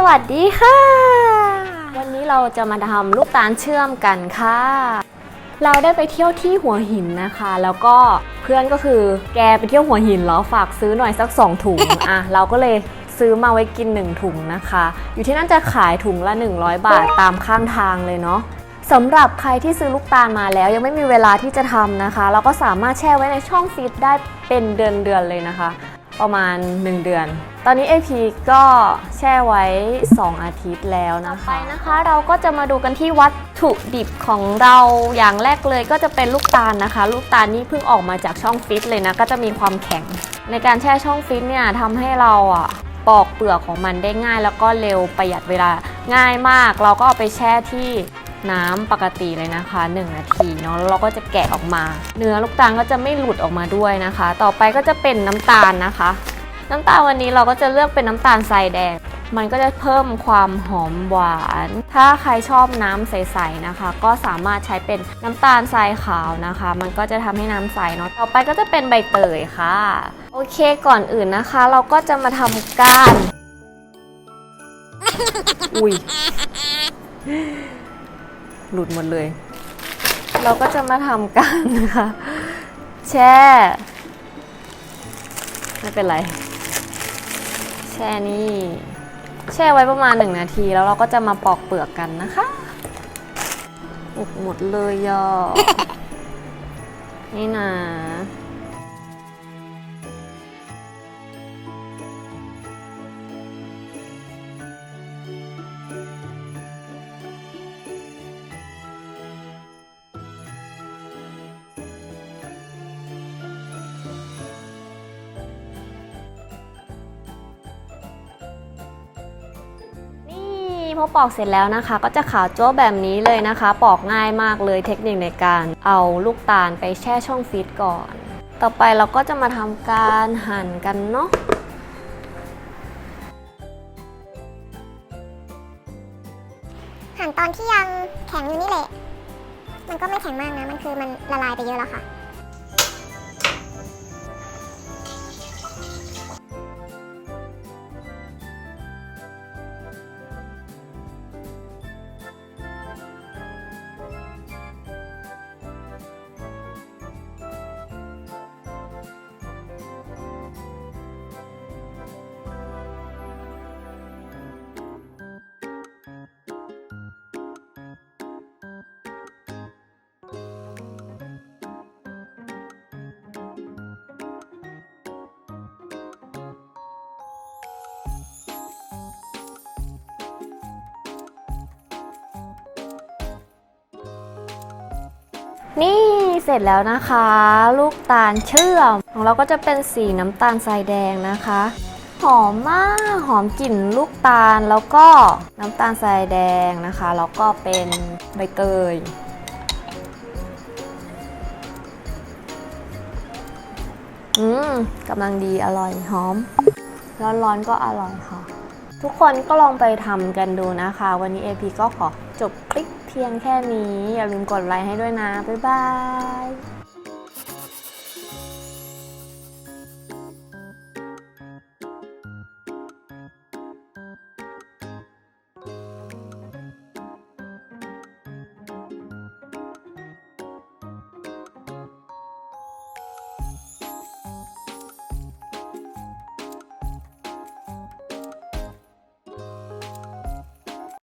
สวัสดีค่ะ วันนี้เราจะมาทำลูกตาลเชื่อมกันค่ะ เราได้ไปเที่ยวที่หัวหินนะคะ แล้วก็เพื่อนก็คือแกไปเที่ยวหัวหินแล้วฝากซื้อหน่อยสัก 2 ถุงอะเราก็เลยซื้อมาไว้กิน 1 ถุงนะคะ อยู่ที่นั่นจะขายถุงละ 100 บาทตามข้างทางเลยเนาะสำหรับใครที่ซื้อลูกตาลมาแล้ว ยังไม่มีเวลาที่จะทำนะคะ เราก็สามารถแช่ไว้ในช่องฟรีซได้เป็นเดือนๆเลยนะคะ ประมาณ 1 เดือน ตอนนี้ AP ก็แช่ไว้ 2 อาทิตย์แล้วนะคะ ไปนะคะเราก็จะมาดูกันที่วัตถุดิบของเราอย่างแรกเลยก็จะเป็นลูกตาลนะคะ ลูกตาลนี่เพิ่งออกมาจากช่องฟิตเลยนะ ก็จะมีความแข็ง ในการแช่ช่องฟิตเนี่ยทำให้เราอะปอกเปลือกของมันได้ง่าย แล้วก็เร็วประหยัดเวลาง่ายมาก เราก็เอาไปแช่ที่ น้ำปกติเลยนะคะ 1 นาทีเนาะแล้วเราก็จะแกะออกมา เนื้อลูกตาลก็จะไม่หลุดออกมาด้วยนะคะ ต่อไปก็จะเป็นน้ำตาลนะคะ น้ำตาลวันนี้เราก็จะเลือกเป็นน้ำตาลทรายแดง มันก็จะเพิ่มความหอมหวาน ถ้าใครชอบน้ำใสๆนะคะ ก็สามารถใช้เป็นน้ำตาลทรายขาวนะคะ มันก็จะทำให้น้ำใสเนาะต่อไปก็จะเป็นใบเตยค่ะ โอเคก่อนอื่นนะคะ เราก็จะมาทำก้านอุ้ย หลุดหมดเลย เราก็จะมาทำกานนะคะแช่ ไม่เป็นไร แช่นี่ แช่ไว้ประมาณ 1 นาทีแล้วเราก็จะมาปอกเปลือกกันนะคะอุกหมดเลยย่อนี่นะ พอปอกเสร็จแล้วนะคะ ก็จะขาวโจ้แบบนี้เลยนะคะ ปอกง่ายมากเลยเทคนิคในการเอาลูกตาลไปแช่ช่องฟรีซก่อน ต่อไปเราก็จะมาทำการหั่นกันเนาะหั่นตอนที่ยังแข็งอยู่นี่แหละ มันก็ไม่แข็งมากนะ มันคือมันละลายไปเยอะแล้วค่ะ นี่เสร็จแล้วนะคะ ลูกตาลเชื่อม ของเราก็จะเป็นสีน้ำตาลทรายแดงนะคะ หอมมากหอมกลิ่นลูกตาลแล้วก็น้ำตาลทรายแดงนะคะ แล้วก็เป็นใบเตยอืมกำลังดีอร่อยหอม ร้อนๆก็อร่อยค่ะ ทุกคนก็ลองไปทำกันดูนะคะ วันนี้ AP ก็ขอจบคลิป พียงแค่นี้ อย่าลืมกดไลค์ให้ด้วยนะ บ๊ายบาย